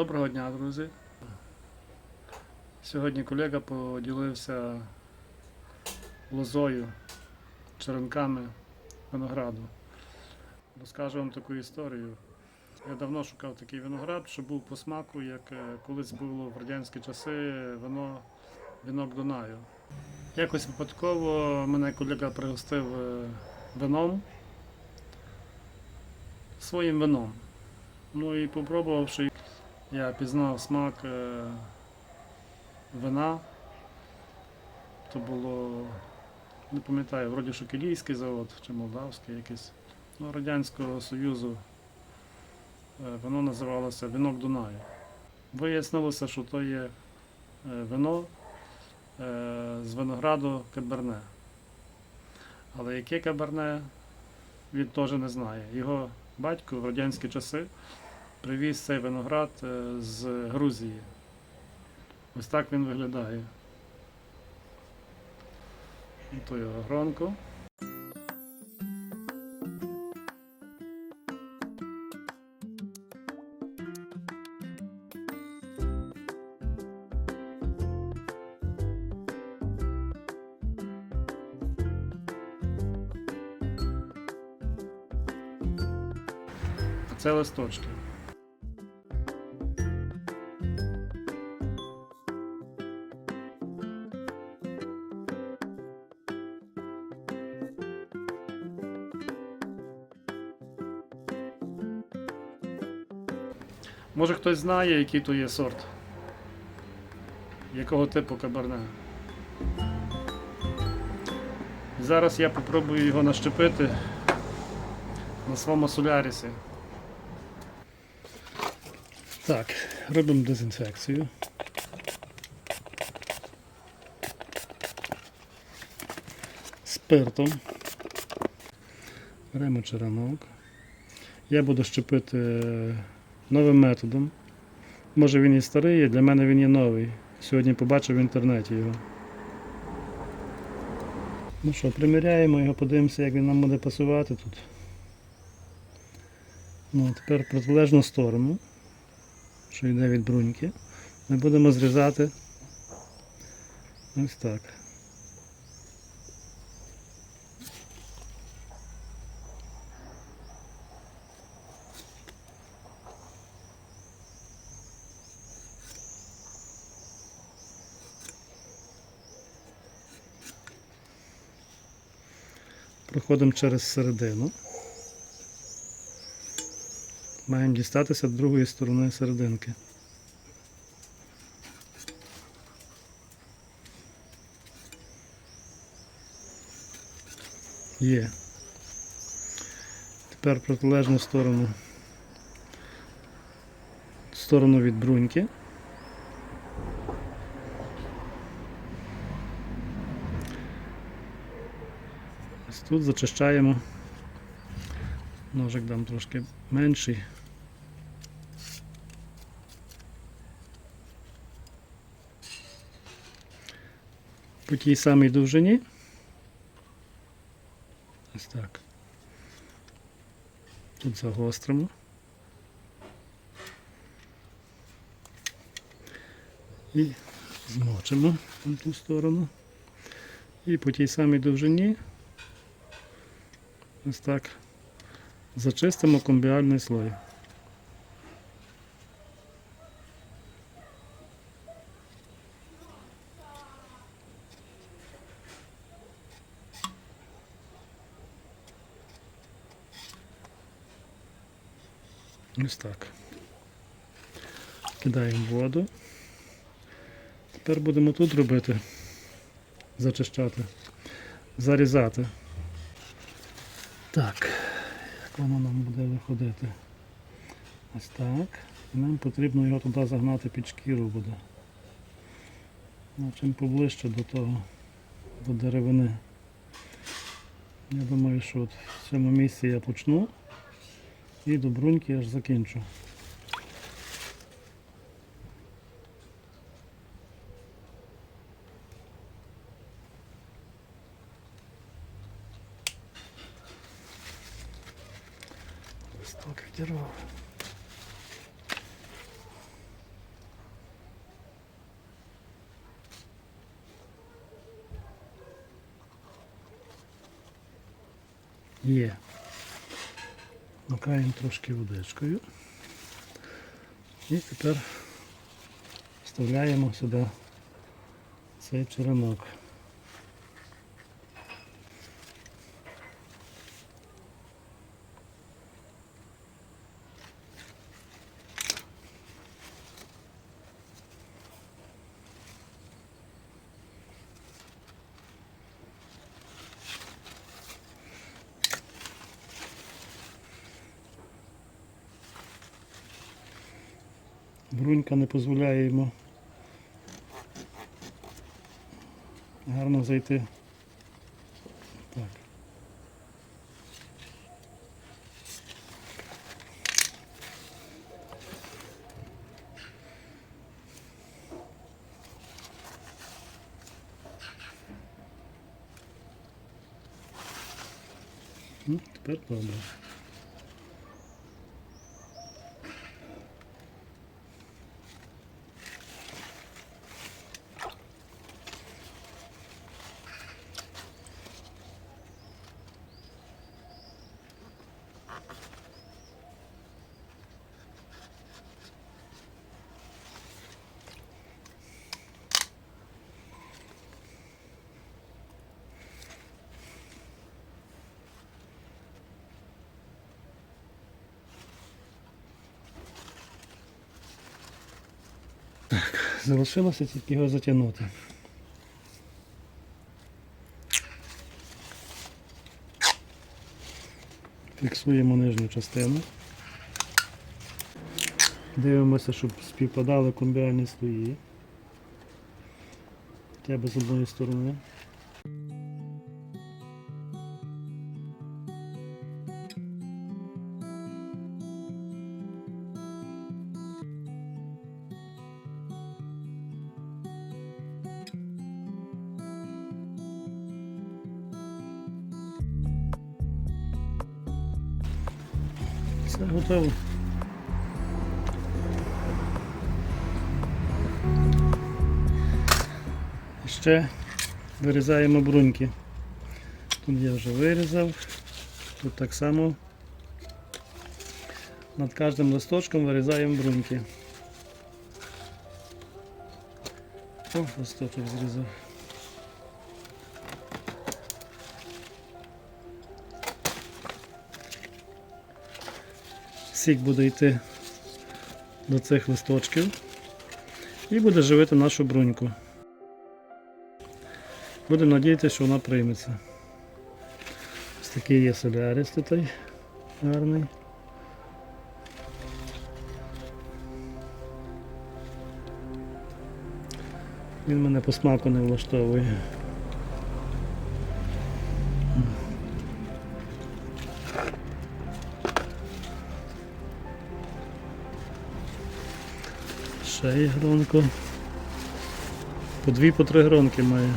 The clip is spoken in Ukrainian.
Доброго дня, друзі. Сьогодні колега поділився лозою, черенками винограду. Розкажу вам таку історію. Я давно шукав такий виноград, що був по смаку, як е, колись було в радянські часи вино, вінок Дунаю. Якось випадково мене колега пригостив е, вином, своїм вином. Ну і попробувавши, я пізнав смак е, вина. То було, не пам'ятаю, вроді що Кілійський завод чи Молдавський якийсь. Ну, Радянського Союзу е, воно називалося Вінок Дунаю. Вияснилося, що то є е, вино з винограду Каберне. Але яке Каберне, він теж не знає. Його батько в радянські часи привіз цей виноград е, з Грузії. Ось так він виглядає. То його гронко. Це листочки. Може хтось знає, який то є сорт? Якого типу кабарне? Зараз я попробую його нащепити на своєму солярісі. Так, робимо дезінфекцію. Спиртом. Беремо черенок. Я буду щепити новим методом. Може він і старий, а для мене він є новий. Сьогодні побачив в інтернеті його. Ну що, приміряємо його, подивимося, як він нам буде пасувати тут. Ну, тепер протилежну сторону, що йде від бруньки, ми будемо зрізати ось так. Проходимо через середину. Маємо дістатися з другої сторони серединки. Є. Тепер протилежну сторону. Сторону від бруньки. Ось тут зачищаємо. Ножик дам трошки менший. По тій самій довжині. Ось так. Тут загостримо. І змочимо на ту сторону. І по тій самій довжині ось так зачистимо комбіальний слой. Ось так. Кидаємо воду. Тепер будемо тут робити, зачищати, зарізати. Так, як воно нам буде виходити? Ось так. І нам потрібно його туди загнати під шкіру буде. Ну, чим поближче до того, до деревини. Я думаю, що от в цьому місці я почну і до бруньки аж закінчу. здорово. Є. Макаємо трошки водичкою. І тепер вставляємо сюди цей черенок. Брунька не дозволяє йому гарно зайти. Так. Ну, тепер добре. Залишилося тільки його затягнути. Фіксуємо нижню частину. Дивимося, щоб співпадали комбіальні слої. Треба з одної сторони. Готово. Ще вирізаємо бруньки. Тут я вже вирізав. Тут так само над кожним листочком вирізаємо бруньки. О, листочок зрізав. Сік буде йти до цих листочків і буде живити нашу бруньку. Будемо надіятися, що вона прийметься. Ось такий є соляріс тут гарний. Він мене по смаку не влаштовує. Ще є гронко. По дві, по три гронки має.